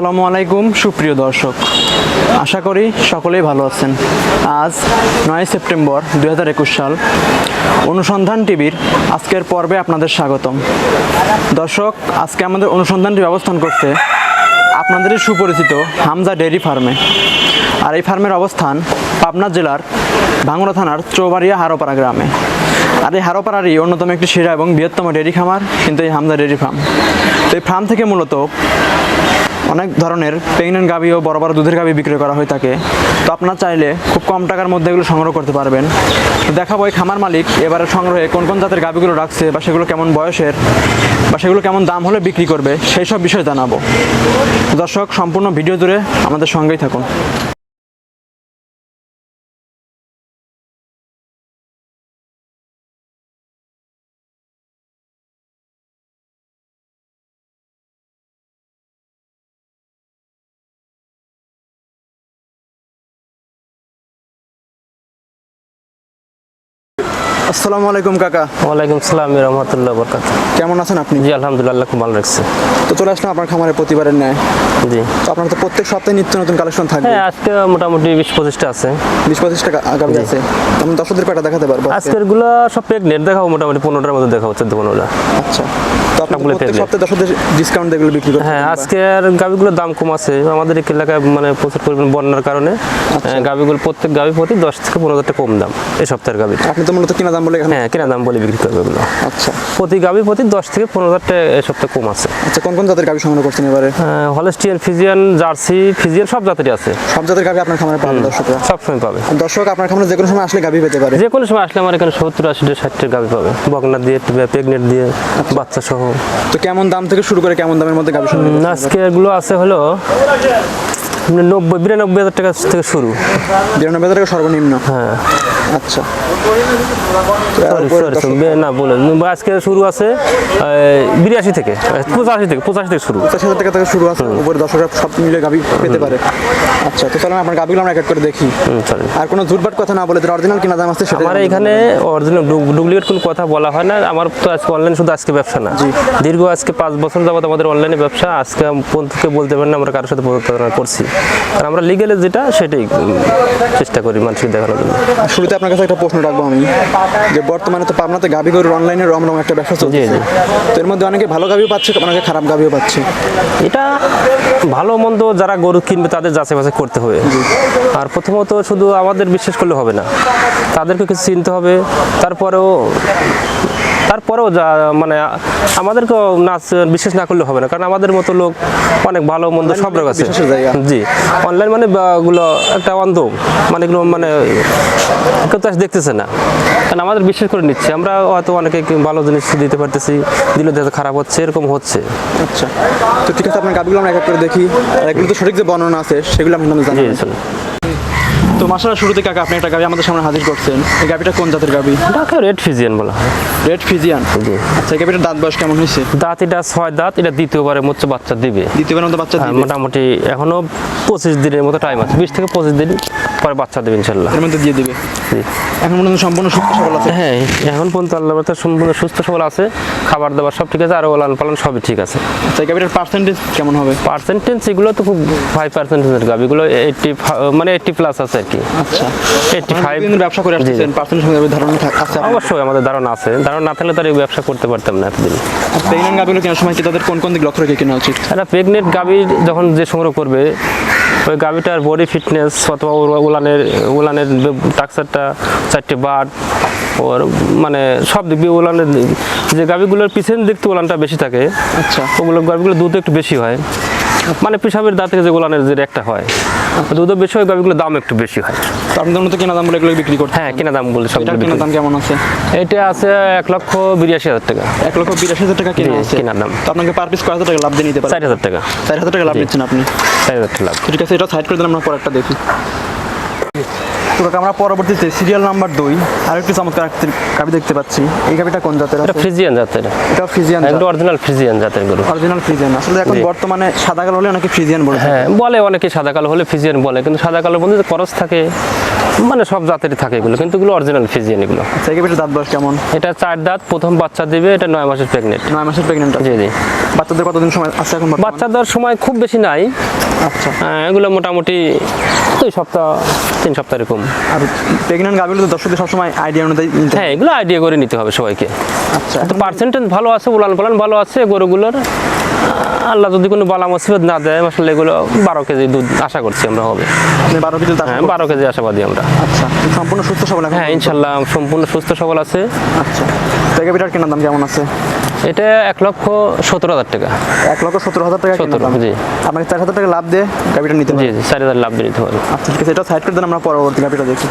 আসসালামু আলাইকুম, সুপ্রিয় দর্শক। আশা করি সকলেই ভালো আছেন। আজ নয় সেপ্টেম্বর দু হাজার একুশ সাল, অনুসন্ধান টিভির আজকের পর্বে আপনাদের স্বাগতম। দর্শক, আজকে আমাদের অনুসন্ধানটি অবস্থান করছে আপনাদেরই সুপরিচিত হামজা ডেয়ারি ফার্মে। আর এই ফার্মের অবস্থান পাবনা জেলার ভাঙড়া থানার চৌবাড়িয়া হারোপাড়া গ্রামে। আর এই হারোপাড়ারই অন্যতম একটি সেরা এবং বৃহত্তম ডেয়ারি খামার কিন্তু এই হামজা ডেয়ারি ফার্ম। তো এই ফার্ম থেকে মূলত অনেক ধরনের প্রেগনেন্ট গাভি ও বড় বড় দুধের গাভি বিক্রি করা হয়ে থাকে। তো আপনার চাইলে খুব কম টাকার মধ্যে এগুলো সংগ্রহ করতে পারবেন। তো দেখাবো এই খামার মালিক এবারে সংগ্রহে কোন কোন জাতের গাভিগুলো রাখছে বা সেগুলো কেমন বয়সের বা সেগুলো কেমন দাম হলে বিক্রি করবে সেই সব বিষয়ে জানাব। দর্শক, সম্পূর্ণ ভিডিও জুড়ে আমাদের সঙ্গেই থাকুন। আসসালামু আলাইকুম কাকা। ওয়ালাইকুম সালাম রহমতুল্লাহ বরকাত কেমন আছেন আপনি? জি আলহামদুলিল্লাহ খুব ভালো লাগছে। তো চলে আসলাম আপনার খামারে প্রতিবারের ন্যায়। জি। তো আপনার তো প্রত্যেক সপ্তাহে নিত্য নতুন কালেকশন থাকবে হ্যাঁ আজকে মোটামুটি বিশ পঁচিশটা আছে। বিশ পঁচিশ টাকা গাভি আছে। আমি দর্শকদের কয়টা দেখাতে পারব আজকেরগুলো সব প্রেগনেন্ট দেখাবো মোটামুটি পনেরোটার মধ্যে দেখাবো চোদ্দ পনেরোটা। আচ্ছা। তো আপনি তো সবগুলো প্রত্যেক পেলে। সপ্তাহে দর্শকদের ডিসকাউন্ট এগুলো বিক্রি হ্যাঁ আজকের গাভিগুলোর দাম কম আছে। আমাদের এই এলাকায় মানে প্রচুর পরিমাণ বন্যার কারণে আচ্ছা। গাভিগুলো প্রত্যেক গাভি প্রতি দশ থেকে পনেরো হাজার কম দাম এই সপ্তাহের গাভি। আপনি তো মূলত কিনা দাম বলে হ্যাঁ কেনা দাম বলে বিক্রি করবে এগুলো। আচ্ছা। প্রতি গাভি প্রতি দশ থেকে পনেরো হাজার টাকা এই সপ্তাহে কম আছে। আচ্ছা কোন কোন জাতের গাভি সংগ্রহ করছেন এবারে? হলেস্টিয়ান ফিজিয়ান জার্সি ফিজিয়ান সব জাতেরই আছে। সব জাতের গাভি আপনার খামারে পাবেন দর্শকরা। সবসময় পাবে। দর্শক আপনার খামারে যে কোনো সময় আসলে গাভি পেতে পারে। যে কোনো সময় আসলে আমার এখানে সত্তর আশিটা ষাটটা গাভি পাবে। বকনা দিয়ে প্রেগনেন্ট দিয়ে বাচ্চা সহ তো কেমন দাম থেকে শুরু করে কেমন দামের মধ্যে গাভি আজকে এগুলো আছে হলো নব্বই বিরানব্বই হাজার টাকা থেকে শুরু। বিরানব্বই হাজার টাকা সর্বনিম্ন। হ্যাঁ। আচ্ছা। না বলে আজকে শুরু আছে বিরাশি থেকে পঁচাশি থেকে পঁচাশি থেকে শুরু। হাজার টাকা থেকে শুরু আছে উপরে দর্শকরা সব মিলে পেতে পারে। আচ্ছা তো চলেন আপনার গাভিগুলো আমরা এক এক করে দেখি। আর কোনো কথা না বলে অরিজিনাল কিনা দাম আছে সেটা আমার এখানে অরিজিনাল ডুপ্লিকেট কোনো কথা বলা হয় না। আমার তো আজকে অনলাইন শুধু আজকে ব্যবসা না। দীর্ঘ আজকে পাঁচ বছর যাবত আমাদের অনলাইনে ব্যবসা। আজকে পর্যন্ত বলতে পারেন না আমরা কারোর সাথে প্রতারণা করছি। আর আমরা লিগেলে যেটা সেটাই চেষ্টা করি মানুষকে দেখানোর জন্য। আর শুরুতে আপনার কাছে একটা প্রশ্ন রাখব আমি। যে বর্তমানে তো পাবনাতে গাভি গরুর অনলাইনে রমরম একটা ব্যবসা চলছে। তো এর মধ্যে অনেকে ভালো গাভিও পাচ্ছে অনেকে খারাপ গাভিও পাচ্ছে। এটা ভালো মন্দ যারা গরু কিনবে তাদের যাচাই বাছাই করতে হবে। আর প্রথমত শুধু আমাদের বিশ্বাস করলে হবে না। তাদেরকে কিছু চিনতে হবে। তারপরেও তারপরেও যা মানে আমাদেরকেও নাচ বিশ্বাস না করলে হবে না। কারণ আমাদের মতো লোক অনেক ভালো মন্দ সব রোগ আছে। জি। অনলাইন মানে গুলো একটা অন্ধ। মানে এগুলো মানে কেউ তো দেখতেছে না। কারণ আমাদের বিশ্বাস করে নিচ্ছে। আমরা হয়তো অনেকে ভালো জিনিস দিতে পারতেছি দিলে হয়তো খারাপ হচ্ছে এরকম হচ্ছে। আচ্ছা। তো ঠিক আছে আপনার গাভিগুলো আমরা এক এক করে দেখি। এগুলো তো সঠিক যে বর্ণনা আছে সেগুলো আপনি আমাদের জি জানাবেন চলুন তো মাসালা শুরুতে কাকা আপনি একটা গাভি আমাদের সামনে হাজির করছেন। এই গাভিটা কোন জাতের গাভি ঢাকা রেড ফিজিয়ান বলা হয়। রেড ফিজিয়ান জি। আচ্ছা এই গাভিটার দাঁত বয়স কেমন হয়েছে? দাঁত এটা ছয় দাঁত এটা দ্বিতীয়বারের মতো বাচ্চা দিবে। দ্বিতীয়বার মতো বাচ্চা হ্যাঁ, দিবে? মোটামুটি এখনও পঁচিশ দিনের মতো টাইম আছে। বিশ থেকে পঁচিশ দিন পরে বাচ্চা দেবে ইনশাল্লাহ এর মধ্যে দিয়ে দিবে? জি। এখন মনে সম্পূর্ণ সুস্থ সবল আছে? হ্যাঁ এখন পর্যন্ত আল্লাহ তো সম্পূর্ণ সুস্থ সবল আছে। খাবার দাবার সব ঠিক আছে আর ওলান পালন সবই ঠিক আছে। আচ্ছা এই গাভিটার পার্সেন্টেজ কেমন হবে? পার্সেন্টেজ এগুলো তো খুব ফাইভ পার্সেন্টেজের গাবি। এগুলো এইটটি মানে এইটটি প্লাস আছে আর কি। আচ্ছা। ফাইভ ব্যবসা করে আসছেন পার্সেন্টেজ সঙ্গে ধারণা আছে অবশ্যই আমাদের ধারণা আছে। ধারণা না থাকলে এই ব্যবসা করতে পারতাম না এতদিন। প্রেগনেন্ট গাভিগুলো কেনার সময় কি তাদের কোন কোন দিক লক্ষ্য রেখে কেনা উচিত? একটা প্রেগনেন্ট গাভি যখন যে সংগ্রহ করবে ওই গাভিটার বডি ফিটনেস অথবা উলানের উলানের টাক্সারটা চারটে বাট ওর মানে সব দিক দিয়ে উলানের যে গাভিগুলোর পিছন দিক থেকে উলানটা বেশি থাকে আচ্ছা। ওগুলো গাভিগুলো দুধ একটু বেশি হয়। মানে পেশাবের দাঁত থেকে যে উলানের যে একটা হয় দুধ বেশি হয় গাভিগুলোর দাম একটু বেশি হয়। তো আপনাদের মতো কেনা দাম বলে এগুলো বিক্রি করতে হ্যাঁ কেনা দাম বলে সব কেনা দাম কেমন আছে? এটা আছে এক লক্ষ বিরাশি হাজার টাকা। এক লক্ষ বিরাশি হাজার টাকা কেনা আছে। কেনার দাম। তো আপনাকে পার পিস কয় হাজার টাকা লাভ দিয়ে নিতে পারেন? চার হাজার টাকা। চার হাজার টাকা লাভ নিচ্ছেন আপনি। চার হাজার টাকা লাভ। ঠিক আছে এটা সাইড করে দিলাম আমরা পরেরটা দেখি। আমরা পরবর্তীতে সিরিয়াল নাম্বার দুই আর একটু চমৎকার একটি গাভি দেখতে পাচ্ছি। এই গাভিটা কোন জাতের এটা ফ্রিজিয়ান জাতের। এটা ফ্রিজিয়ান একদম অরিজিনাল ফ্রিজিয়ান জাতের গরু। Original Friesian. আসলে এখন বর্তমানে সাদা কালো হলে অনেকে ফ্রিজিয়ান বলে হ্যাঁ বলে অনেকে সাদা কালো হলে ফিজিয়ান বলে কিন্তু সাদা কালো বলতে করস থাকে মানে সব জাতেরই থাকে এগুলো কিন্তু এগুলো অরিজিনাল ফিজিয়ান এগুলো। আচ্ছা এই গাভিটার দাঁত বয়স কেমন? এটা চার দাঁত প্রথম বাচ্চা দিবে এটা নয় মাসের প্রেগনেন্ট নয় মাসের প্রেগনেন্ট জি জি। বাচ্চাদের কতদিন সময় আছে এখন বাচ্চা দেওয়ার সময় খুব বেশি নাই। আচ্ছা। আহ, এগুলো মোটামুটি দুই সপ্তাহ তিন সপ্তাহ এরকম। আর প্রেগনেন্ট গাভিগুলো তো দর্শকদের সবসময় আইডিয়া অনুযায়ী হ্যাঁ এগুলো আইডিয়া করে নিতে হবে সবাইকে। আচ্ছা। তো পার্সেন্টেজ ভালো আছে উলান পালান ভালো আছে গরুগুলোর। আল্লাহ যদি কোনো বালা মুসিবত না দেয় আসলে এগুলো বারো কেজি দুধ আশা করছি আমরা হবে। বারো কেজি হ্যাঁ বারো কেজি আশাবাদী আমরা। আচ্ছা সম্পূর্ণ সুস্থ সবল হ্যাঁ ইনশাল্লাহ সম্পূর্ণ সুস্থ সবল আছে। আচ্ছা। কেনার দাম কেমন আছে? এটা এক লক্ষ সত্তর হাজার টাকা। এক লক্ষ সত্তর হাজার টাকা সতেরো 17, দাম জি। আপনাকে চার হাজার টাকা লাভ দিয়ে গাড়িটা নিতে জি জি চার হাজার লাভ দিয়ে নিতে পারবে আচ্ছা ঠিক আছে এটা সাইড করে দেন আমরা পরবর্তী গাড়িটা দেখি।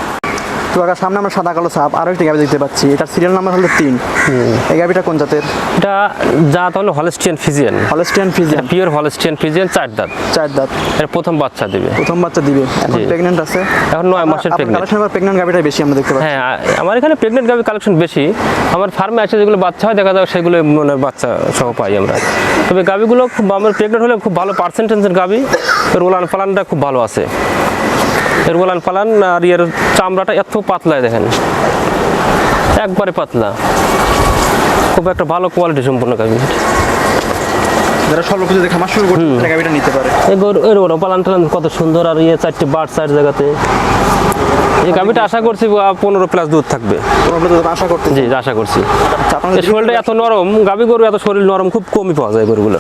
কাকা সামনে আমরা সাদা কালো সাপ আরও একটি গাভি দেখতে পাচ্ছি। এটার সিরিয়াল নাম্বার হলো তিন। এই গাভিটা কোন জাতের? এটা জাত হলো Holstein Friesian Holstein Friesian pure Holstein Friesian চার দাঁত। চার দাঁত। এর প্রথম বাচ্চা দিবে। প্রথম বাচ্চা দিবে। এখন জি। প্রেগনেন্ট আছে। এখন নয় মাসের প্রেগনেন্ট কালেকশন প্রেগনেন্ট গাভিটাই বেশি আমরা দেখতে পাচ্ছি। হ্যাঁ আমার এখানে প্রেগনেন্ট গাভি কালেকশন বেশি। আমার ফার্মে আছে যেগুলো বাচ্চা হয় দেখা যায় সেগুলো মানে বাচ্চা সহ পাই আমরা। তবে গাভিগুলো খুব আমার প্রেগনেন্ট হলে খুব ভালো পার্সেন্টেজের গাভি। এর ওলান খুব ভালো আছে। এর পালান আর এর চামড়াটা এত পাতলায় দেখেন। একবারে পাতলা। খুব একটা ভালো কোয়ালিটি সম্পূর্ণ গাভি যারা স্বল্প পুজোতে খামার শুরু করতে তারা গাভিটা নিতে পারে। গরু এর ওরা পালান টালান কত সুন্দর আর ইয়ে চারটে চার জায়গাতে। এই গাভিটা আশা করছি পনেরো প্লাস দুধ থাকবে। আশা জি আশা করছি। আচ্ছা শরীরটা এত নরম গাভী গরু এত শরীর নরম খুব কমই পাওয়া যায় গরুগুলো।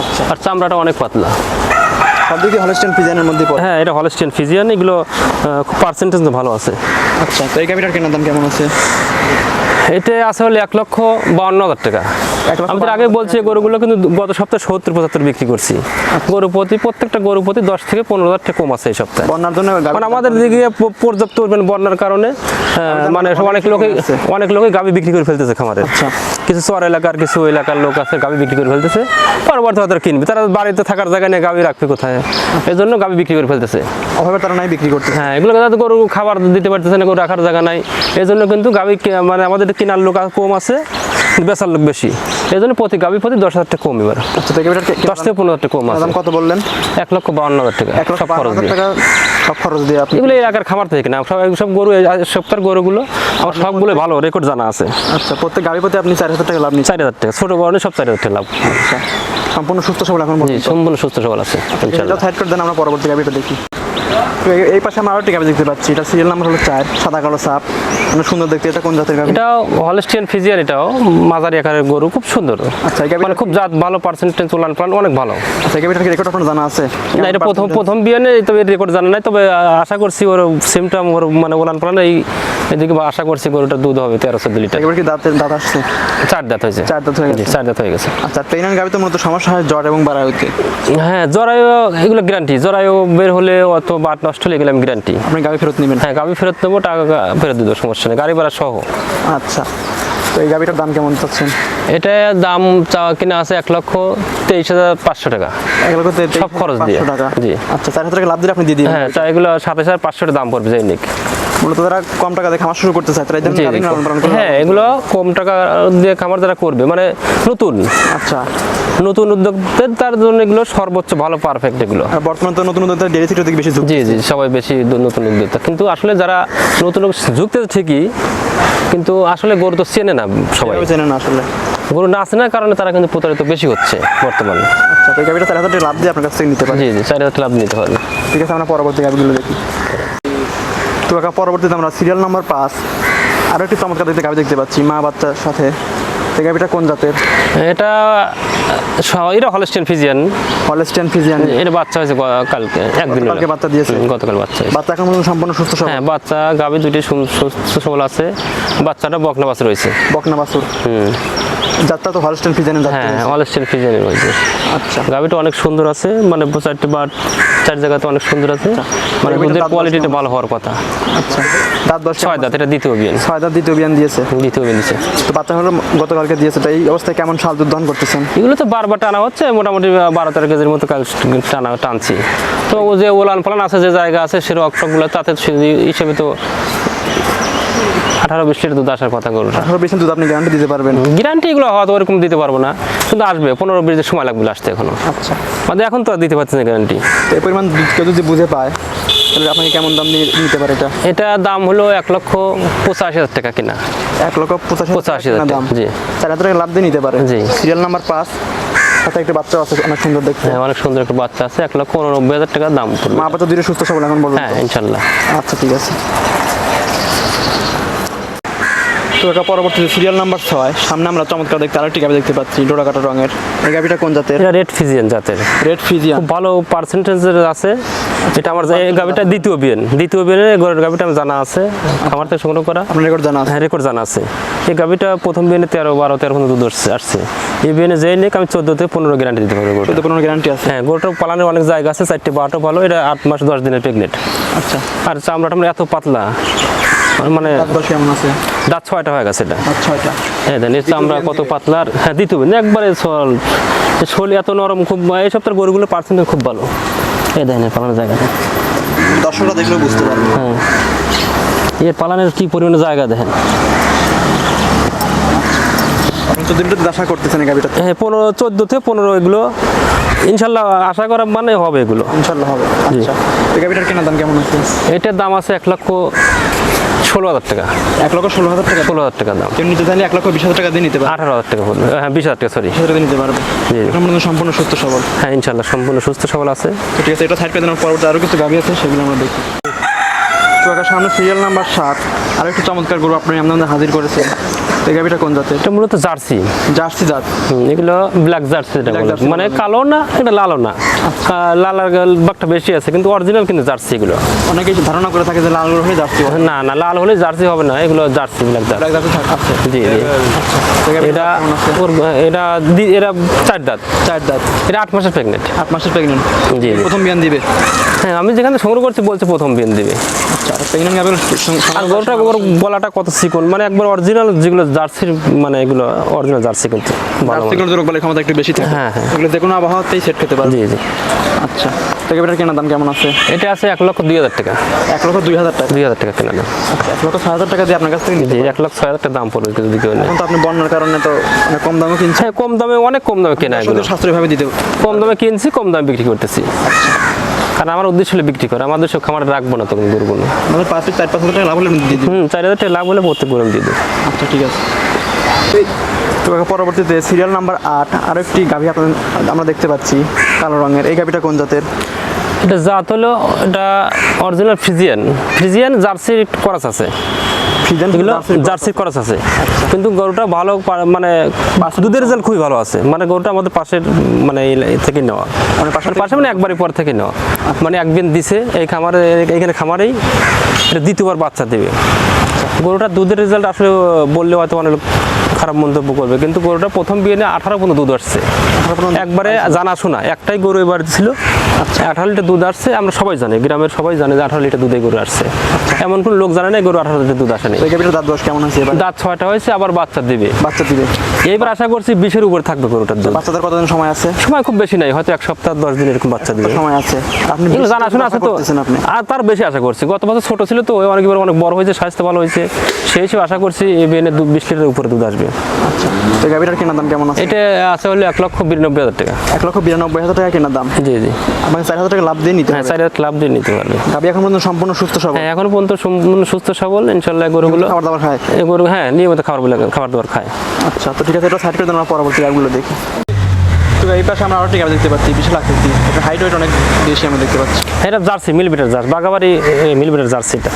আচ্ছা। আর চামড়াটা অনেক পাতলা। সব হলস্টেন ফিজিয়ানের মধ্যে পড়ে। হ্যাঁ এটা হলস্টেন ফিজিয়ান এগুলো খুব পার্সেন্টেজ ভালো আছে। আচ্ছা তো এই গাভিটার কেনার দাম কেমন আছে? এটা আছে হলে এক লক্ষ বাউন্ন হাজার টাকা। আমি আগে বলছি গরুগুলো কিন্তু গত সপ্তাহে সত্তর পঁচাত্তর বিক্রি করছি। গরু প্রতি প্রত্যেকটা গরু প্রতি দশ থেকে পনেরো হাজার টাকা কম আছে এই সপ্তাহে। বন্যার জন্য মানে আমাদের দিকে পর্যাপ্ত পরিমাণ বন্যার কারণে মানে সব অনেক লোকে অনেক লোকে গাভি বিক্রি করে ফেলতেছে খামারে। আচ্ছা। কিছু চর এলাকার কিছু এলাকার লোক আছে গাভি বিক্রি করে ফেলতেছে। পরবর্তী তারা কিনবে। তারা বাড়িতে থাকার জায়গা নিয়ে গাভি রাখবে কোথায়? এই জন্য গাভি বিক্রি করে ফেলতেছে। অভাবে তারা নাই বিক্রি করতে হ্যাঁ এগুলো যাতে গরু খাবার দিতে পারতেছে না গরু রাখার জায়গা নাই। এই জন্য কিন্তু গাভি মানে আমাদের কেনার লোক কম আছে। বেচার লোক বেশি। এই জন্য প্রতি গাভি প্রতি দশ হাজার টাকা কম এবার। দশ থেকে পনেরো হাজার টাকা কম আছে। কত বললেন? এক লক্ষ বাউন্ন হাজার টাকা। এক লক্ষ সব খরচ দিয়ে। টাকা সব খরচ দিয়ে আপনি এগুলো এলাকার খামার থেকে না সব সব গরু সপ্তাহের গরুগুলো আমার সবগুলো ভালো রেকর্ড জানা আছে। আচ্ছা প্রত্যেক গাভি প্রতি আপনি চার হাজার টাকা লাভ নিচ্ছেন? চার হাজার টাকা ছোট বড় সব চার হাজার টাকা লাভ। আচ্ছা সম্পূর্ণ সুস্থ সবল এখন সম্পূর্ণ সুস্থ সবল আছে দেন আমরা পরবর্তী গাভিটা দেখি। এই- পাশে আমরা দেখতে পাচ্ছি। এটা সিরিয়াল নাম্বার হলো চার সাদা কালো সাপ। অনেক সুন্দর দেখতে এটা কোন জাতের গাভি? এটাও হলস্টিয়ান ফিজিয়ান এটাও মাঝারি আকারের গরু খুব সুন্দর। আচ্ছা এই মানে খুব জাত ভালো পার্সেন্টেজ উলান পালান অনেক ভালো। আচ্ছা এই গাভিটার রেকর্ড আপনার জানা আছে? না এটা প্রথম প্রথম বিয়ে নেই তবে রেকর্ড জানা নাই তবে আশা করছি ওর সিমটাম ওর মানে উলান পালান এই এদিকে আশা করছি গরুটার দুধ হবে তেরো চোদ্দ লিটার। এবার কি দাঁতের দাঁত আসছে? চার দাঁত হয়েছে। চার দাঁত হয়ে গেছে। চার দাঁত হয়ে গেছে। আচ্ছা প্রেগনেন্ট গাভি তো মূলত সমস্যা হয় জ্বর এবং হ্যাঁ জরায়ু এগুলো গ্যারান্টি জরায়ু বের হলে অত বাট নষ্ট হলে গেলাম আমি গ্যারান্টি আপনি গাড়ি ফেরত নেবেন? হ্যাঁ গাড়ি ফেরত নেব টাকা ফেরত দেবো সমস্যা নেই। গাড়ি ভাড়া সহ। আচ্ছা। তো এই গাড়িটার দাম কেমন চাচ্ছেন? এটা দাম চাওয়া কিনা আছে এক লক্ষ তেইশ হাজার পাঁচশো টাকা। এক লক্ষ সব খরচ দিয়ে। টাকা। জি। আচ্ছা চার হাজার টাকা লাভ দিলে আপনি দিয়ে দিন হ্যাঁ তা এগুলো সাতাশ হাজার পাঁচশো টাকা দাম পড়বে জৈনিক মূলত তারা কম টাকা দিয়ে খামার শুরু করতে চায় তারা এই হ্যাঁ এগুলো কম টাকা দিয়ে খামার যারা করবে মানে নতুন। আচ্ছা। নতুন তার জন্য এগুলো সর্বোচ্চ ভালো পারফেক্ট এগুলো। আর বর্তমানে তো নতুন ডেরি বেশি জি জি সবাই বেশি নতুন উদ্যোক্তা। কিন্তু আসলে যারা নতুন ঝুঁকতে ঠিকই কিন্তু আসলে গরু তো চেনে না সবাই। চেনে না আসলে। গরু না চেনার কারণে তারা কিন্তু প্রতারিত বেশি হচ্ছে বর্তমানে। আচ্ছা তো এই গাভিটা চার হাজার লাভ দিয়ে আপনার কাছ থেকে নিতে পারেন জি জি চার হাজার লাভ নিতে হবে ঠিক আছে আমরা পরবর্তী গাভিগুলো দেখি। তো কাকা পরবর্তীতে আমরা সিরিয়াল নাম্বার পাঁচ। আরও একটি চমৎকার দেখতে গাভি দেখতে পাচ্ছি মা বাচ্চার সাথে। এই গাভিটা কোন জাতের? এটা এটা হলস্টেন ফিজিয়ান হলেস্টিয়ান ফিজিয়ান এটা বাচ্চা হয়েছে কালকে একদিন হলো। বাচ্চা দিয়েছে? গতকাল বাচ্চা। বাচ্চা এখন সম্পূর্ণ সুস্থ সবল। হ্যাঁ বাচ্চা গাভী দুটি সুস্থ সবল আছে। বাচ্চাটা বকনা বাচ্চা রয়েছে। বকনা বাছুর হুম। যাত্রা তো হলস্টেল ফিজানের যাত্রা হ্যাঁ স্টিল ফিজেনের মধ্যে। আচ্ছা। গাভিটা অনেক সুন্দর আছে মানে চারটে বা চার জায়গাতে অনেক সুন্দর আছে। মানে গাভীটার দুধের কোয়ালিটিটা ভালো হওয়ার কথা। আচ্ছা। দাঁত দশ ছয় দাঁত এটা দ্বিতীয় বিয়ান ছয় দাঁত দ্বিতীয় বিয়ান দিয়েছে। দ্বিতীয় বিয়ান দিচ্ছে তো বাচ্চা হলো গতকালকে দিয়েছে তো এই অবস্থায় কেমন সাল দুধ দহন করতেছেন? এগুলো তো বারবার টানা হচ্ছে মোটামুটি বারো তেরো কেজির মতো কাল টানা টানছি। তো ও যে ওলান ফলান আছে যে জায়গা আছে সে রকটকগুলো তাতে সে হিসেবে তো আঠারো বিশ লিটার দুধ আসার কথা গরুটা আঠারো বিশ দুধ আপনি গ্যারান্টি দিতে পারবেন। গ্যারান্টি এগুলো হয়তো ওরকম দিতে পারব না। কিন্তু আসবে পনেরো বিশ সময় লাগবে আসতে এখনও। আচ্ছা। মানে এখন তো দিতে পারছি না গ্যারান্টি এই পরিমাণ দুধ কেউ যদি বুঝে পায় তাহলে আপনাকে কেমন দাম দিয়ে নিতে পারে এটা? এটা দাম হলো এক লক্ষ পঁচাশি হাজার টাকা কিনা। এক লক্ষ পঁচাশি পঁচাশি হাজার দাম। জি। চার হাজার টাকা লাভ দিয়ে নিতে পারে। জি। সিরিয়াল নাম্বার পাঁচ সাথে একটা বাচ্চা আছে অনেক সুন্দর দেখতে। হ্যাঁ অনেক সুন্দর একটা বাচ্চা আছে এক লক্ষ উননব্বই হাজার টাকা দাম মা বাচ্চা দুটো সুস্থ সবল এখন বলুন হ্যাঁ ইনশাল্লাহ। আচ্ছা ঠিক আছে। তো এটা পরবর্তীতে সিরিয়াল নাম্বার ছয়। সামনে আমরা চমৎকার দেখতে আরেকটি গাবি দেখতে পাচ্ছি ডোরা কাটা রঙের। এই গাবিটা কোন জাতের? এটা রেড ফিজিয়ান জাতের। রেড ফিজিয়ান খুব ভালো পার্সেন্টেজের আছে। এটা আমার যে- এই গাভিটা দ্বিতীয় বিয়েন দ্বিতীয় বিয়েনের গরুর গাভিটা আমার জানা আছে। খামার থেকে সংগ্রহ করা। আপনার রেকর্ড জানা আছে? হ্যাঁ রেকর্ড জানা আছে। এই গাভিটা প্রথম বিয়েনে তেরো বারো তেরো পর্যন্ত দুধ আসছে- আসছে। এই বিয়েনে যেই নিক আমি চোদ্দ থেকে পনেরো গ্যারান্টি দিতে পারব চোদ্দ পনেরো গ্যারান্টি আছে। হ্যাঁ গরুটার পালানের অনেক জায়গা আছে। চারটে বারোটা ভালো। এটা আট মাস দশ দিনের প্রেগনেন্ট আচ্ছা। আর চামড়াটা আমার এত পাতলা। মানে দাঁত ছয়টা হয়ে গেছে এটা। ছয়টা। হ্যাঁ দেন এর চামড়া কত পাতলা আর হ্যাঁ দিতে হবে। একবারে সল শোল এত নরম খুব এই সপ্তাহের গরুগুলো পার্সেন্টেজ খুব ভালো। এই দেখেন পালানোর জায়গাটা দর্শকরা দেখলেও বুঝতে পারবে। হ্যাঁ। এর পালানের কি পরিমাণে জায়গা দেখেন আপনি চোদ্দ আশা করতেছেন এই হ্যাঁ পনেরো চোদ্দ থেকে পনেরো এগুলো। ইনশাল্লাহ আশা করা মানে হবে এগুলো। ইনশাল্লাহ হবে। আচ্ছা। এই দাম কেমন আছে? এটার দাম আছে এক লক্ষ ষোলো হাজার টাকা। এক লক্ষ ষোলো হাজার টাকা? ষোলো হাজার টাকা দাম। নিতে চাইলে এক লক্ষ বিশ হাজার টাকা দিয়ে নিতে পারবে? আঠারো হাজার টাকা বলবে হ্যাঁ বিশ হাজার টাকা সরি সেটা হাজার টাকা নিতে পারবে। জি। সম্পূর্ণ সুস্থ সবল। হ্যাঁ ইনশাল্লাহ সম্পূর্ণ সুস্থ সবল আছে। ঠিক আছে এটা সাইড পেয়ে পরবর্তী আরও কিছু গাবি আছে সেগুলো আমরা দেখি। তো সামনে সিরিয়াল নাম্বার সাত। আর একটু চমৎকার গরু আপনি আমাদের হাজির করেছেন। এই গাবিটা কোন জাতের? এটা মূলত জার্সি। জার্সি জাত। এগুলো ব্ল্যাক জার্সি এটা মানে কালো না এটা লালও না। আহ, লাল আর বাঘটা বেশি আছে কিন্তু অরিজিনাল কিন্তু জার্সি এগুলো। অনেকেই ধারণা করে থাকে যে লাল গরু হয়ে জার্সি হয় না না লাল হলে জার্সি হবে না এগুলো জার্সি ব্ল্যাক জার্সি। আছে। জি জি। গাবিটার এটা এটা এটা চার দাঁত। চার দাঁত। এটা আট মাসের প্রেগনেন্ট আট মাসের প্রেগনেন্ট জি। প্রথম বিয়ান দিবে? হ্যাঁ আমি যেখানে সংগ্রহ করছি বলছে প্রথম বিন দিবে। আচ্ছা প্রেগনেন্ট আর গরুটা ওর গলাটা কত চিকন মানে একবার অরিজিনাল যেগুলো জার্সির মানে এগুলো অরিজিনাল জার্সি কিন্তু জার্সি ক্ষমতা একটু বেশি থাকে। হ্যাঁ, হ্যাঁ। এগুলো যে কোনো আবহাওয়াতেই সেট খেতে পারবে। জি জি। আচ্ছা তো দাম কেমন আছে? এটা আছে এক লক্ষ দুই হাজার টাকা। এক লক্ষ দুই হাজার টাকা। দুই হাজার টাকা কেনা দাম। আচ্ছা এক লক্ষ ছয় হাজার টাকা দিয়ে আপনার কাছ থেকে জি এক লক্ষ ছয় হাজার টাকা দাম পড়বে যদি কেউ নেয়। তো আপনি বন্যার কারণে তো কম দামে কিনছেন। হ্যাঁ কম দামে অনেক কম দামে কেনা এগুলো। শুধু সাশ্রয়ীভাবে দিতে কম দামে কিনছি কম দামে বিক্রি করতেছি। কারণ আমার উদ্দেশ্য হলে বিক্রি করা। আমাদের সব খামারে রাখব না তখন গরুগুলো আমাদের পাঁচ চার পাঁচ হাজার টাকা লাভ হলে হুম চার হাজার টাকা লাভ হলে প্রত্যেক গরু দিয়ে দেবো। আচ্ছা ঠিক আছে। তো পরবর্তীতে সিরিয়াল নাম্বার আট আরও একটি গাভি আপনাদের আমরা দেখতে পাচ্ছি কালো রঙের। এই গাভীটা কোন জাতের? এটা জাত হলো এটা অরিজিনাল ফ্রিজিয়ান ফ্রিজিয়ান জার্সি করাস আছে। এগুলো জার্সির করাস আছে। কিন্তু গরুটা ভালো মানে দুধের রেজাল্ট খুবই ভালো আছে। মানে গরুটা আমাদের পাশের মানে এই থেকে নেওয়া। মানে পাশের পাশে মানে একবারই পর থেকে নেওয়া। মানে একদিন দিছে এই খামারে এইখানে খামারেই এটা দ্বিতীয়বার বাচ্চা দেবে। গরুটা দুধের রেজাল্ট আসলে বললে হয়তো অনেক খারাপ মন্তব্য করবে। কিন্তু গরুটা প্রথম বিয়ে নিয়ে আঠারো পর্যন্ত দুধ আসছে। একবারে জানা শোনা একটাই গরু এবার ছিল। আঠারো লিটার দুধ আসছে আমরা সবাই জানি গ্রামের সবাই জানে যে আঠারো লিটার দুধে গরু আসছে। এমন কোনো লোক জানে না গরু আঠারো লিটার দুধ আসেনি। গাভিটার দাঁত দশ কেমন আছে দাঁত ছয়টা হয়েছে আবার বাচ্চা দিবে। বাচ্চা দিবে। এইবার আশা করছি বিশের উপরে থাকবে গরুটার দুধ। বাচ্চাদের কতদিন সময় আছে? সময় খুব বেশি নাই হয়তো এক সপ্তাহ দশ দিন এরকম বাচ্চা দিবে। সময় আছে? আপনি আছে তো। আপনি? আর তার বেশি আশা করছি। গত বছর ছোট ছিল তো ওই অনেক বড় হয়েছে স্বাস্থ্য ভালো হয়েছে। সেই হিসেবে আশা করছি এই বিয়ে বিশ লিটারের উপরে দুধ আসবে। আচ্ছা। তো গাভিটার কেনার দাম কেমন আছে? এটা আছে হলো এক লক্ষ বিরানব্বই হাজার টাকা। এক লক্ষ বিরানব্বই হাজার টাকা কেনার দাম? জি জি। আপনাকে চার হাজার টাকা লাভ দিয়ে নিতে হ্যাঁ হবে। চার হাজার লাভ দিয়ে নিতে পারবে গাভি এখন পর্যন্ত সম্পূর্ণ সুস্থ সবল? হ্যাঁ এখন পর্যন্ত সম্পূর্ণ সুস্থ সবল ইনশাল্লাহ গরুগুলো খাবার দাবার খায়? এই গরু হ্যাঁ নিয়মিত খাবার খাবার দাবার খায়। আচ্ছা তো ঠিক আছে এটা সাইড করে দেন আমরা পরবর্তী গাভিগুলো দেখি। তো এই পাশে আমরা আরেকটি গাভি দেখতে পাচ্ছি বিশাল আকৃতি। এটা হাইট ওয়েট অনেক বেশি আমরা দেখতে পাচ্ছি। এটা জার্সি মিলবিটার জার্সি। বাগাবাড়ি মিলবিটার জার্সিটা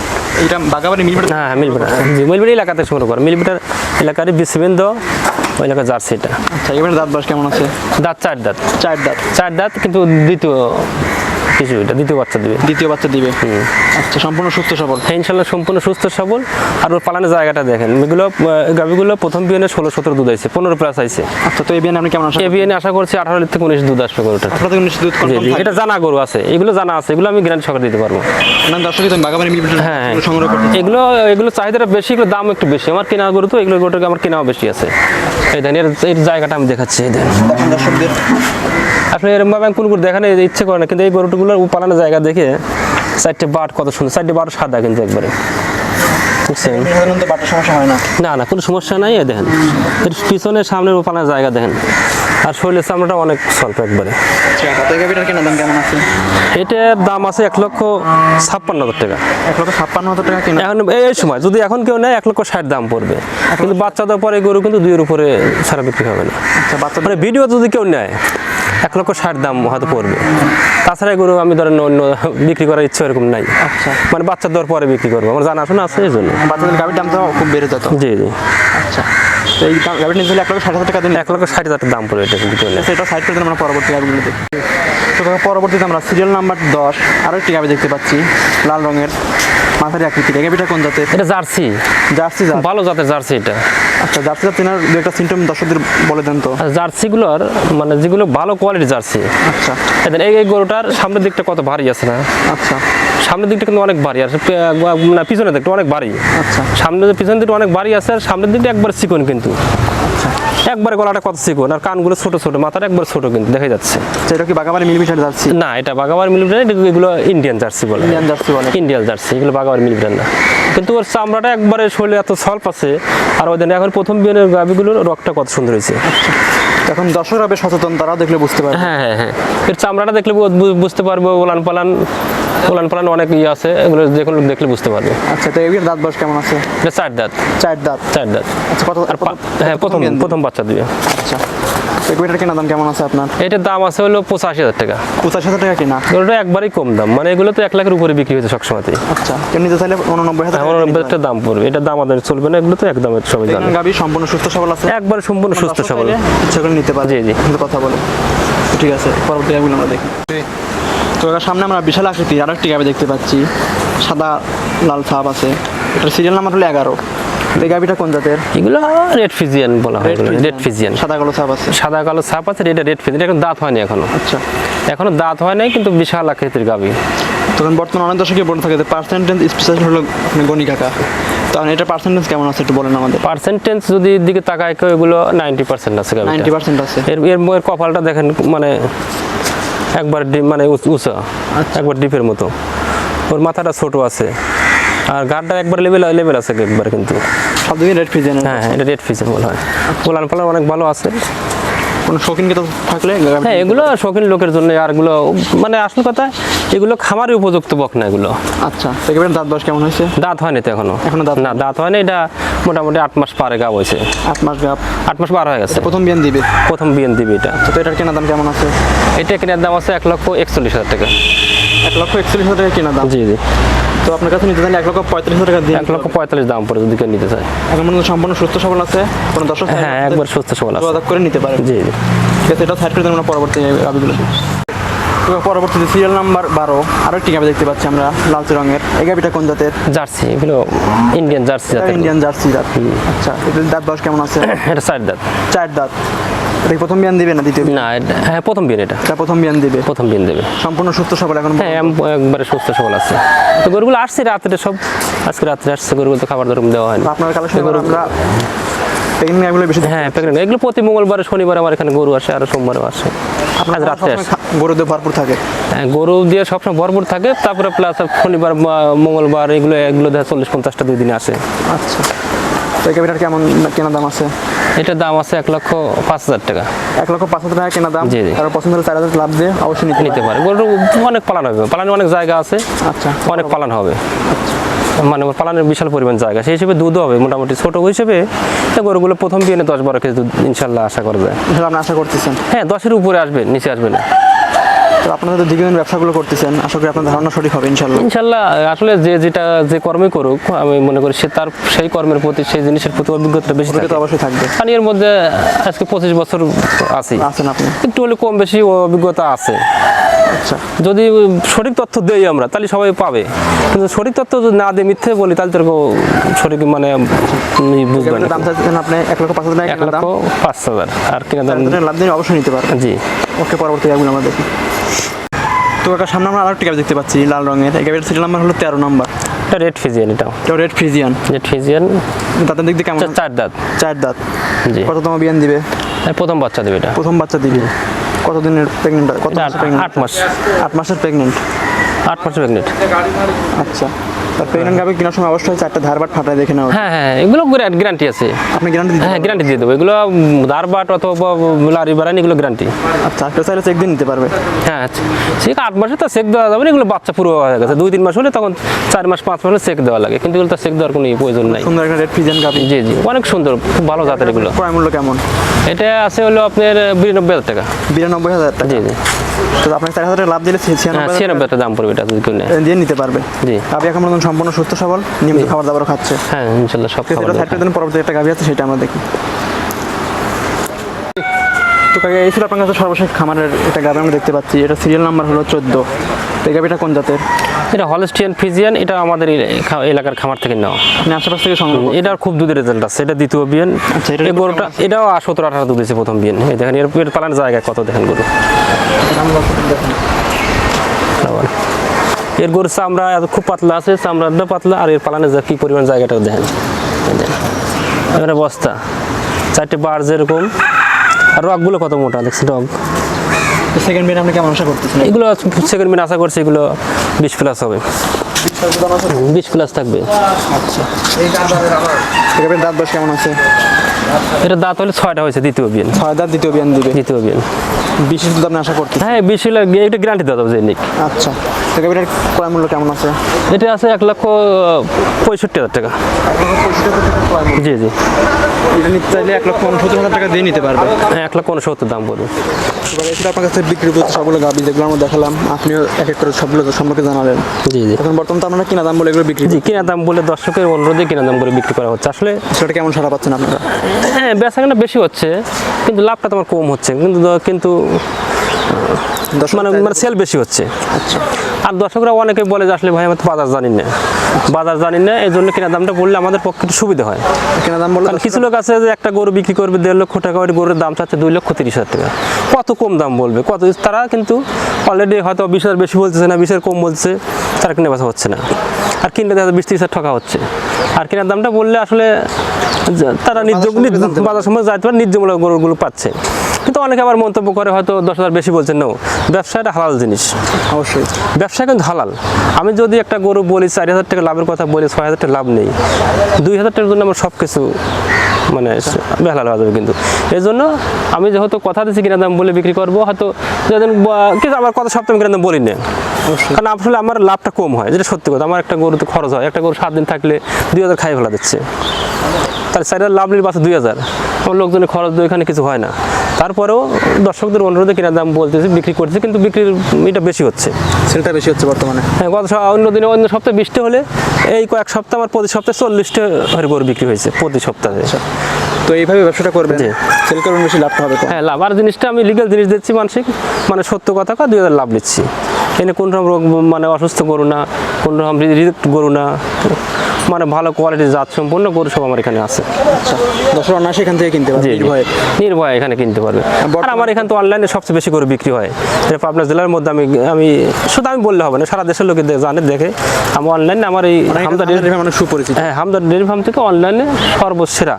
এটা। বাগাবাড়ি মিলবে হ্যাঁ হ্যাঁ মিলবিটার মিলবিটার এলাকাতে সংগ্রহ করে। মিলবিটার এলাকারই বিসিবিন্দ ওই এলাকার জার্সিটা আচ্ছা এবারে দাঁত বাস কেমন আছে? দাঁত চার দাঁত। চার দাঁত। চার দাঁত কিন্তু দ্বিতীয় শিশু এটা দ্বিতীয় বাচ্চা দিবে। দ্বিতীয় বাচ্চা দিবে। আচ্ছা সম্পূর্ণ সুস্থ সবল। হ্যাঁ ইনশাল্লাহ সম্পূর্ণ সুস্থ সবল। আর ওর পালানের জায়গাটা দেখেন। এগুলো গাভিগুলো প্রথম বিয়ানে ষোলো সতেরো দুধ আছে পনেরো প্লাস আইছে। আচ্ছা তো এই বিয়ানে আপনি কেমন আশা এ বিয়ানে আশা করছি আঠারো থেকে উনিশ দুধ আসবে গরুটা থেকে নিশ্চিত দুধ এটা জানা গরু আছে। এগুলো জানা আছে এগুলো আমি গ্যারান্টি দিতে পারব। দর্শক হ্যাঁ হ্যাঁ। সংগ্রহ এগুলো এগুলো চাহিদাটা বেশি এগুলো দাম একটু বেশি। আমার কেনা গরু তো এগুলো গরুটাকে আমার কেনাও বেশি আছে। এই দেন এর জায়গাটা আমি দেখাচ্ছি এই দেন। দেখেন দর্শকদের আসলে এরকম ভাবে আমি কোন গরু দেখানো ইচ্ছে করে না কিন্তু এই গরুগুলোর পালানোর জায়গা দেখে চারটে বাট কত সুন্দর চারটে বাট সাদা কিন্তু একবারে। না। না কোনো সমস্যা নাই দেখেন। এর পিছনে সামনের জায়গা দেখেন। আর শরীরের চামড়াটা অনেক স্বল্প একবারে। আচ্ছা এটার দাম আছে এক লক্ষ ছাপ্পান্ন হাজার টাকা। এক লক্ষ ছাপ্পান্ন হাজার টাকা এখন এই সময় যদি এখন কেউ নেয় এক লক্ষ ষাট দাম পড়বে। কিন্তু বাচ্চা দেওয়ার পরে গরু কিন্তু দুইয়ের উপরে সারা বিক্রি হবে না। আচ্ছা বাচ্চা মানে ভিডিও যদি কেউ নেয় এক লক্ষ ষাট দাম হয়তো পড়বে। তাছাড়া গরু আমি ধরেন অন্য বিক্রি করার ইচ্ছে এরকম নাই। আচ্ছা। মানে বাচ্চা দেওয়ার পরে বিক্রি করব। আমার জানা শোনা আছে এই জন্য। বাচ্চাদের গাভির দাম তো খুব বেড়ে যেত। জি জি। আচ্ছা। তো এই নিতে এক লক্ষ ষাট হাজার টাকা দিন। এক লক্ষ ষাট হাজার দাম পড়বে এটা সেটা সাইড করে দিন আমরা পরবর্তী গাভিগুলো দেখি। তো পরবর্তীতে আমরা সিরিয়াল নাম্বার দশ আরও একটি গাভি দেখতে পাচ্ছি লাল রঙের। মাথার আকৃতির কোন জাতের? এটা জার্সি। জার্সি জাত। ভালো জাতের জার্সি এটা। আচ্ছা জার্সি জাত চেনার দু একটা সিমটম দর্শকদের বলে দেন তো। জার্সিগুলোর মানে যেগুলো ভালো কোয়ালিটির জার্সি। আচ্ছা। এই এই গরুটার সামনের দিকটা কত ভারী আছে না? আচ্ছা। সামনের দিকটা কিন্তু অনেক ভারী আছে না পিছনের দিকটা অনেক ভারী। আচ্ছা। সামনে পিছনের দিকটা অনেক ভারী আছে আর সামনের দিকটা একবার চিকন কিন্তু। একবার গলাটা কত চিকন আর কানগুলো ছোট ছোট মাথাটা একবার ছোট কিন্তু দেখা যাচ্ছে। আচ্ছা, এটা কি বাগাবাড়ি মিলিমিটার জার্সি? না এটা বাগাবার মিলিমিটার এগুলো ইন্ডিয়ান জার্সি বলে। ইন্ডিয়ান জার্সি বলে। ইন্ডিয়ান জার্সি এগুলো বাগাবার মিলিমিটার না। কিন্তু ওর চামড়াটা একবারে শরীরে এত সল্প আছে আর ওদের এখন প্রথম বিয়ের গাভিগুলোর রক্তটা কত সুন্দর হয়েছে। এখন দর্শকরা বেশ সচেতন তারা দেখলে বুঝতে পারবে। হ্যাঁ হ্যাঁ হ্যাঁ। এর চামড়াটা দেখলে বুঝতে পারব ওলান পালান ওলান পালান অনেক ইয়ে আছে এগুলো যে কোনো দেখলে বুঝতে পারবে। আচ্ছা তো এগুলোর দাঁত বয়স কেমন আছে? চার দাঁত। চার দাঁত। চার দাঁত। আচ্ছা কত আর হ্যাঁ প্রথম প্রথম বাচ্চা দিয়ে আচ্ছা। তো এগুলোটার কেনা দাম কেমন আছে আপনার? এটার দাম আছে হলো পঁচাশি হাজার টাকা। পঁচাশি হাজার টাকা কিনা? ওটা একবারই কম দাম। মানে এগুলো তো এক লাখের উপরে বিক্রি হয়েছে সবসময়তেই। আচ্ছা কেউ নিতে চাইলে উননব্বই হাজার আমার একটা দাম পড়বে। এটার দাম আমাদের চলবে না এগুলো তো একদম সবাই জানে। গাভি সম্পূর্ণ সুস্থ সবল আছে? একবার সম্পূর্ণ সুস্থ সবল। ইচ্ছা করে নিতে পারে। জি, জি। কিন্তু কথা বলে। ঠিক আছে পরবর্তী গাভিগুলো আমরা দেখি। তো সামনে আমরা বিশাল আকৃতির আরও একটি গাভি দেখতে পাচ্ছি। সাদা লাল ছাপ আছে। এটার সিরিয়াল নাম্বার হলো এগারো। এই গাভিটা কোন জাতের? এগুলো রেড ফিজিয়ান বলা হয় রেড ফিজিয়ান সাদা কালো ছাপ আছে। সাদা কালো ছাপ আছে এটা রেড ফিজিয়ান এখন দাঁত হয়নি এখনও। আচ্ছা। এখনও দাঁত হয় নাই কিন্তু বিশাল আকৃতির গাবি। তখন বর্তমানে অনেক দর্শকই বলে থাকে যে পার্সেন্টেজ স্পেশাল হলো আপনি গণি কাকা তো এটা পার্সেন্টেজ কেমন আছে একটু বলেন আমাদের। পার্সেন্টেজ যদি দিকে তাকায় কেউ এগুলো নাইনটি পার্সেন্ট আছে গাবিটা। নাইনটি পার্সেন্ট আছে। এর এর কপালটা দেখেন মানে একবার মানে উঁচ- উঁচা। আচ্ছা। একবার ডিপের মতো। ওর মাথাটা ছোট আছে। আর গাড়টা একবার লেভেল লেভেল আছে একবার কিন্তু। সব দিকে রেড ফিজেন হ্যাঁ হ্যাঁ এটা রেড ফিসের বলা হয়। পোলান পালান অনেক ভালো আছে। কোনো শৌখিন তো থাকলে? হ্যাঁ এগুলো শৌখিন লোকের জন্য আর এগুলো মানে আসল কথা এগুলো খামারে উপযুক্ত বক না এগুলো। আচ্ছা একেবারে দাঁত বয়স কেমন হয়েছে? দাঁত হয়নি তো এখনও। এখনও দাঁত না দাঁত হয়নি এটা মোটামুটি আট মাস পারে গা হয়েছে। আট মাস গাপ আট মাস পার হয়ে গেছে। প্রথম বিয়ান দিবে? প্রথম বিয়ান দিবে এটা। তো এটার কেনা দাম কেমন আছে? এটা কেনার দাম আছে এক লক্ষ একচল্লিশ হাজার টাকা। এক লক্ষ একচল্লিশ হাজার টাকা কেনা দাম। জি জি। তো আপনার কাছে নিতে চাইলে এক লক্ষ হাজার টাকা দিয়ে এক লক্ষ পঁয়তাল্লিশ দাম পড়ে যদি কেউ নিতে চায় এখন পর্যন্ত সম্পূর্ণ সুস্থ সবল আছে? কোনো দর্শক হ্যাঁ একবার সুস্থ সবল আছে। যোগাযোগ করে নিতে পারেন। জি জি। ঠিক আছে এটা সাইড করে আমরা পরবর্তী গাভিগুলো তো পরবর্তীতে সিরিয়াল নাম্বার বারো আরও একটি গাভি দেখতে পাচ্ছি আমরা লালচে রঙের। এই গাভিটা কোন জাতের? জার্সি এগুলো ইন্ডিয়ান জার্সি ইন্ডিয়ান জার্সি জাত। আচ্ছা এটার দাঁত বয়স কেমন আছে? এটা চার দাঁত। চার দাঁত। এটা প্রথম বিয়ান দিবে না দ্বিতীয় বিয়ান? না হ্যাঁ প্রথম বিন এটা। এটা প্রথম বিয়ান দিবে? প্রথম বিন দেবে। সম্পূর্ণ সুস্থ সবল এখন হ্যাঁ একবারে সুস্থ সবল আছে। তো গরুগুলো আসছে রাত্রে সব। আজকে রাত্রে আসছে গরুগুলো তো খাবার দরম দেওয়া হয়নি। আপনার কালেকশন আমরা প্রেগনেন্ট বেশি হ্যাঁ প্রেগনেন্ট এগুলো প্রতি মঙ্গলবার শনিবার আমার এখানে গরু আসে আর সোমবারও আসে। আজ রাত্রে আসে। ভরপুর থাকে? হ্যাঁ, গরু দিয়ে সবসময় ভরপুর থাকে। তারপরে প্লাস শনিবার মঙ্গলবার এগুলো এগুলো চল্লিশ পঞ্চাশটা দুই দিনে আসে। আচ্ছা। তো এই গাভিটার কেমন কেনা দাম আছে? এটার দাম আছে এক লক্ষ পাঁচ হাজার টাকা। এক লক্ষ পাঁচ হাজার টাকা কেনা দাম? জি। আর পছন্দ হলে চার হাজার লাভ দিয়ে অবশ্যই নিতে নিতে পারে গরু অনেক পালান হবে। পালানে অনেক জায়গা আছে। আচ্ছা। অনেক পালান হবে। মানে পালানের বিশাল পরিমাণ জায়গা। সেই হিসেবে দুধও হবে মোটামুটি। ছোট হিসেবে গরুগুলো প্রথম বিয়ে দশ বারো কেজি দুধ ইনশাল্লাহ আশা করা যায়। আপনি আশা করতেছেন। হ্যাঁ দশের উপরে আসবে নিচে আসবে না। তো আপনারা তো দীর্ঘদিন ব্যবসাগুলো করতেছেন আশা করি আপনার ধারণা সঠিক হবে ইনশাল্লাহ ইনশাল্লাহ আসলে যে যেটা যে কর্মই করুক আমি মনে করি সে তার সেই কর্মের প্রতি সেই জিনিসের প্রতি অভিজ্ঞতা বেশি থাকে। অবশ্যই থাকবে। আর এর মধ্যে আজকে পঁচিশ বছর আছি। আছেন আপনি। একটু হলে কম বেশি অভিজ্ঞতা আছে। আচ্ছা। যদি সঠিক তথ্য দেই আমরা তাহলে সবাই পাবে। কিন্তু সঠিক তথ্য যদি না দিয়ে মিথ্যে বলি তাহলে তোর সঠিক মানে উনি বুঝবে না। দাম চাচ্ছেন আপনি এক লক্ষ পাঁচ হাজার এক লক্ষ পাঁচ হাজার। আর কিনা দাম লাভ দিন অবশ্যই নিতে পারবেন। জি। ওকে পরবর্তী গাভিগুলো আমরা দেখি। তো একটা সামনে আমরা আরেকটি গাড়ি দেখতে পাচ্ছি লাল রঙের। এই গাড়ির সিরিয়াল নাম্বার হলো তেরো নম্বর। এটা রেড ফিজিয়ান এটাও। এটা রেড ফিজিয়ান রেড ফিজিয়ান দাঁতের দিক দিয়ে কেমন? চার দাঁত। চার দাঁত। জি। কততম বিয়ান দিবে? প্রথম বাচ্চা দিবে এটা। প্রথম বাচ্চা দিবে। কতদিনের প্রেগনেন্ট কত মাস প্রেগনেন্ট আট মাস। আট মাসের প্রেগনেন্ট আট মাসের প্রেগনেন্ট আচ্ছা। গাভি কেনার সময় অবশ্যই চারটা ধারবাট দেখে হ্যাঁ হ্যাঁ এগুলো গ্যারান্টি আছে। আপনি গ্যারান্টি হ্যাঁ গ্যারান্টি দিয়ে দেবো। এগুলো দারবাট অথবা লারি বারানি এগুলো গ্যারান্টি আচ্ছা একটা চাইলে চেক দিয়ে নিতে পারবে। হ্যাঁ আচ্ছা। ঠিক আট মাসে তো চেক দেওয়া যাবে না? এগুলো বাচ্চা পুরো হয়ে গেছে। দুই তিন মাস হলে তখন চার মাস পাঁচ মাস হলে চেক দেওয়া লাগে। কিন্তু এগুলো তো চেক দেওয়ার কোনো প্রয়োজন নাই। সুন্দর একটা রেড গাভি জি জি। অনেক সুন্দর খুব ভালো জাতের এগুলো। ক্রয় মূল্য কেমন? এটা আছে হলো আপনার বিরানব্বই হাজার টাকা। বিরানব্বই হাজার টাকা। জি জি। তো আপনার চার হাজার টাকা লাভ দিলে হ্যাঁ ছিয়ানব্বই হাজার ছিয়ানব্বই একটা দাম পড়বে এটা যদি দিয়ে নিতে পারবে। জি। গাভি এখন সম্পূর্ণ সুস্থ সবল নিয়মিত খাবার দাবার খাচ্ছে। হ্যাঁ ইনশাল্লাহ সব খাবার। সাইড করে পরবর্তী একটা গাভি আছে সেটা আমরা দেখি। তো কাকে এই ছিল আপনার কাছে সর্বশেষ খামারের একটা গাভি আমরা দেখতে পাচ্ছি। এটা সিরিয়াল নাম্বার হলো চোদ্দ। এই গাভিটা কোন জাতের? এটা হলস্টিয়ান ফিজিয়ান এটা আমাদের এই এলাকার খামার থেকে নেওয়া। মানে আশেপাশ থেকে সংগ্রহ। এটার খুব দুধের রেজাল্ট আছে এটা দ্বিতীয় বিয়ান। আচ্ছা, এই গরুটা এটাও সতেরো আঠারো দুধ দিয়েছে প্রথম বিয়ান। এই দেখেন এর পালানোর জায়গায় কত দেখেন গরু। এর গরুর চামড়া এত খুব পাতলা আছে চামড়াটা পাতলা আর এর পালানের যা কি পরিমাণ জায়গাটাও দেখেন। এখানে বস্তা চারটে বার যেরকম। আর রকগুলো কত মোটা দেখছি রক সেকেন্ড বিন আপনি কেমন আশা করতেছেন? এগুলো সেকেন্ড মিন আশা করছি এগুলো বিশ প্লাস হবে। বিশ প্লাস থাকবে। এই দাঁত বয়স কেমন আছে? এটা দাঁত হলে ছয়টা হয়েছে দ্বিতীয় বিয়ান ছয় দাঁত দ্বিতীয় বিয়ান দিবে। দ্বিতীয় বিয়ান বিশেষ দুধ দামে আশা করতে হ্যাঁ বিশ লাগবে এটা গ্যারান্টি দেওয়া যাবে নিক আচ্ছা তো গাভিটার ক্রয় মূল্য কেমন আছে? এটা আছে এক লক্ষ পঁয়ষট্টি হাজার টাকা। জি জি। এটা নিতে চাইলে এক লক্ষ উনসত্তর হাজার টাকা দিয়ে নিতে পারবে। হ্যাঁ এক লক্ষ উনসত্তর দাম পড়বে। এছাড়া আপনার কাছে বিক্রি করতে সবগুলো গাবি যেগুলো আমরা দেখালাম আপনিও এক এক করে সবগুলো সম্পর্কে জানালেন। জি জি। এখন বর্তমান তো আপনারা কিনা দাম বলে এগুলো বিক্রি জি কিনা দাম বলে দর্শকের অনুরোধে কিনা দাম করে বিক্রি করা হচ্ছে। আসলে সেটা কেমন সারা পাচ্ছেন আপনারা? হ্যাঁ বেচাকেনা বেশি হচ্ছে কিন্তু লাভটা তোমার কম হচ্ছে। কিন্তু কিন্তু মানে মানে সেল বেশি হচ্ছে। আর দর্শকরা অনেকে বলে যে আসলে ভাই আমি তো বাজার জানি না। বাজার জানি না এই জন্য কিনা দামটা বললে আমাদের পক্ষে সুবিধা হয়। কেনা দাম বললে কিছু লোক আছে যে একটা গরু বিক্রি করবে দেড় লক্ষ টাকা ওই গরুর দাম চাচ্ছে দুই লক্ষ তিরিশ হাজার টাকা। কত কম দাম বলবে? কত তারা কিন্তু অলরেডি হয়তো বিশ হাজার বেশি বলতেছে না বিশের কম বলছে তারা কিনে বেচা হচ্ছে না। আর কিনতে দেখা যায় বিশ তিরিশ হাজার টাকা হচ্ছে। আর কেনার দামটা বললে আসলে তারা সম্পর্কে বাজার সময় যাইতে পারে ন্যায্যমূলক গরুগুলো পাচ্ছে। কিন্তু অনেকে আবার মন্তব্য করে হয়তো দশ হাজার বেশি বলছেন না ব্যবসা একটা হালাল জিনিস। অবশ্যই। ব্যবসা কিন্তু হালাল। আমি যদি একটা গরু বলি চারি হাজার টাকা লাভের কথা বলি ছয় হাজার টাকা লাভ নেই। দুই হাজার টাকার জন্য আমার সব কিছু মানে বেহালাল হয়ে যাবে কিন্তু। এই জন্য আমি যেহেতু কথা দিচ্ছি কিনা দাম বলে বিক্রি করব হয়তো যেদিন কিন্তু আমার কথা সপ্তাহে কিনা দাম বলি না। কারণ আসলে আমার লাভটা কম হয় যেটা সত্যি কথা। আমার একটা গরুতে খরচ হয় একটা গরু সাত দিন থাকলে দুই হাজার খাই ফেলা দিচ্ছে। তাহলে হাজার লাভ নিলে বাসে দুই হাজার। আমার লোকজনের খরচ এখানে কিছু হয় না। তারপরেও দর্শকদের অনুরোধে কিনা দাম বলতেছি বিক্রি করতেছি কিন্তু বিক্রির এটা বেশি হচ্ছে। সেলটা বেশি হচ্ছে বর্তমানে। হ্যাঁ গত অন্য দিনে অন্য সপ্তাহে বৃষ্টি হলে এই কয়েক সপ্তাহ আমার প্রতি সপ্তাহে চল্লিশটা হরে গরু বিক্রি হয়েছে প্রতি সপ্তাহে। তো এইভাবে ব্যবসাটা করবেন। সেল করবেন বেশি লাভটা হবে হ্যাঁ লাভ। আর জিনিসটা আমি লিগেল জিনিস দিচ্ছি মানসিক। মানে সত্য কথা কা দুই হাজার লাভ নিচ্ছি। এনে কোন রকম রোগ মানে অসুস্থ গরু না কোন রকম রিজেক্ট গরু না। মানে ভালো কোয়ালিটির জাত সম্পূর্ণ গরু সব আমার এখানে আছে। আচ্ছা দর্শক অনায়াসে এখান থেকে কিনতে পারবে। নির্ভয়ে। নির্ভয়ে এখানে কিনতে পারবে আর আমার এখানে তো অনলাইনে সবচেয়ে বেশি করে বিক্রি হয়। এটা পাবনা জেলার মধ্যে আমি আমি শুধু আমি বললে হবে না সারা দেশের লোকে জানে দেখে। আমি অনলাইনে আমার এই হামদা ডেয়ারি মানুষ সুপরিচিত। হ্যাঁ হামদার ডেয়ারি ফার্ম থেকে অনলাইনে সর্বসেরা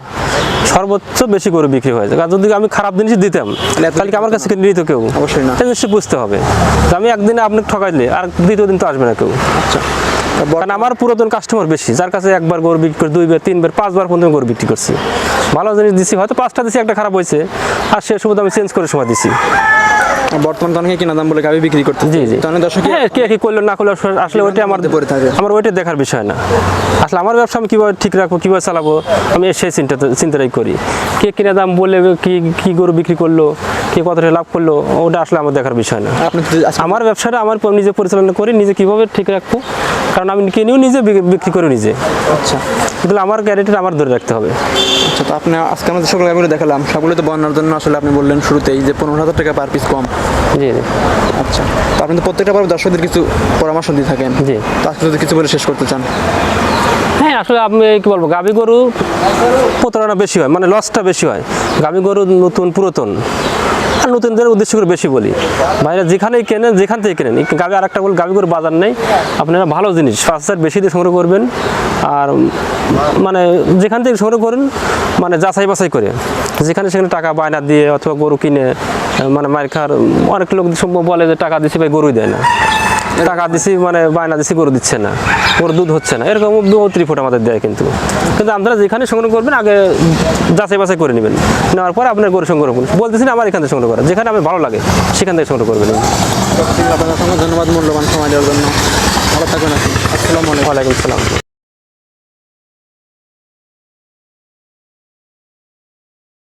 সর্বোচ্চ বেশি করে বিক্রি হয়েছে আর যদি আমি খারাপ জিনিস দিতাম তাহলে কি আমার কাছে নিত কেউ? অবশ্যই না। বুঝতে হবে। আমি একদিনে আপনাকে ঠকাইলে আর দ্বিতীয় দিন তো আসবে না কেউ। আচ্ছা। কারণ আমার পুরাতন কাস্টমার বেশি যার কাছে একবার গরু বিক্রি করে দুইবার তিনবার পাঁচবার পর্যন্ত গরু বিক্রি করছি। ভালো জিনিস দিছি হয়তো পাঁচটা দিছি একটা খারাপ হয়েছে আর সে সময় আমি চেঞ্জ করে সময় দিছি। বর্তমান তো অনেকে কিনা দাম বলে গাভি বিক্রি করতে জি জি। তাহলে দর্শক হ্যাঁ কে কি করল না করল আসলে ওইটা আমার পড়ে থাকে। আমার ওইটা দেখার বিষয় না। আসলে আমার ব্যবসা আমি কীভাবে ঠিক রাখব কীভাবে চালাবো আমি সেই চিন্তাটা চিন্তাটাই করি। কে কিনা দাম বলে কি কি গরু বিক্রি করল কে কতটা লাভ করল ওটা আসলে আমার দেখার বিষয় না। আমার ব্যবসাটা আমার নিজে পরিচালনা করি নিজে কীভাবে ঠিক রাখব কারণ আমি কিনেও নিজে বিক্রি করে নিজে। আচ্ছা। এগুলো আমার ক্যারেক্টার আমার ধরে রাখতে হবে। আচ্ছা তো আপনি আজকে আমাদের সকল গাভিগুলো দেখালাম। সবগুলো তো বন্যার জন্য আসলে আপনি বললেন শুরুতেই যে পনেরো হাজার টাকা পার পিস কম। জি জি। আচ্ছা। তো আপনি তো প্রত্যেকটা পর্ব দর্শকদের কিছু পরামর্শ দিয়ে থাকেন। জি। তো আজকে যদি কিছু বলে শেষ করতে চান। হ্যাঁ আসলে আমি কি বলব গাভী গরু প্রতারণা বেশি হয় মানে লসটা বেশি হয়। গাভী গরু নতুন পুরাতন। আর নতুনদের উদ্দেশ্য করে বেশি বলি। ভাইরা যেখানেই কেনেন যেখান থেকে কেনেন গাভী আর একটা বল গাভী গরু বাজার নেই। আপনারা ভালো জিনিস পাঁচ হাজার বেশি দিয়ে সংগ্রহ করবেন। আর মানে যেখান থেকে সংগ্রহ করেন মানে যাচাই বাছাই করে। যেখানে সেখানে টাকা বায়না দিয়ে অথবা গরু কিনে মানে মার খার অনেক লোক বলে যে টাকা দিছি ভাই গরুই দেয় না। টাকা দিছি মানে বায়না দিছি গরু দিচ্ছে না। গরু দুধ হচ্ছে না। এরকম বহুত রিপোর্ট আমাদের দেয় কিন্তু। কিন্তু আপনারা যেখানে সংগ্রহ করবেন আগে যাচাই বাছাই করে নেবেন। নেওয়ার পর আপনার গরু সংগ্রহ করুন। বলতেছি না আমার এখান থেকে সংগ্রহ করা। যেখানে আমার ভালো লাগে সেখান থেকে সংগ্রহ করবেন। ধন্যবাদ মূল্যবান সময় দেওয়ার জন্য। ভালো থাকবেন আপনি। আসসালামু আলাইকুম। ওয়ালাইকুম আসসালাম।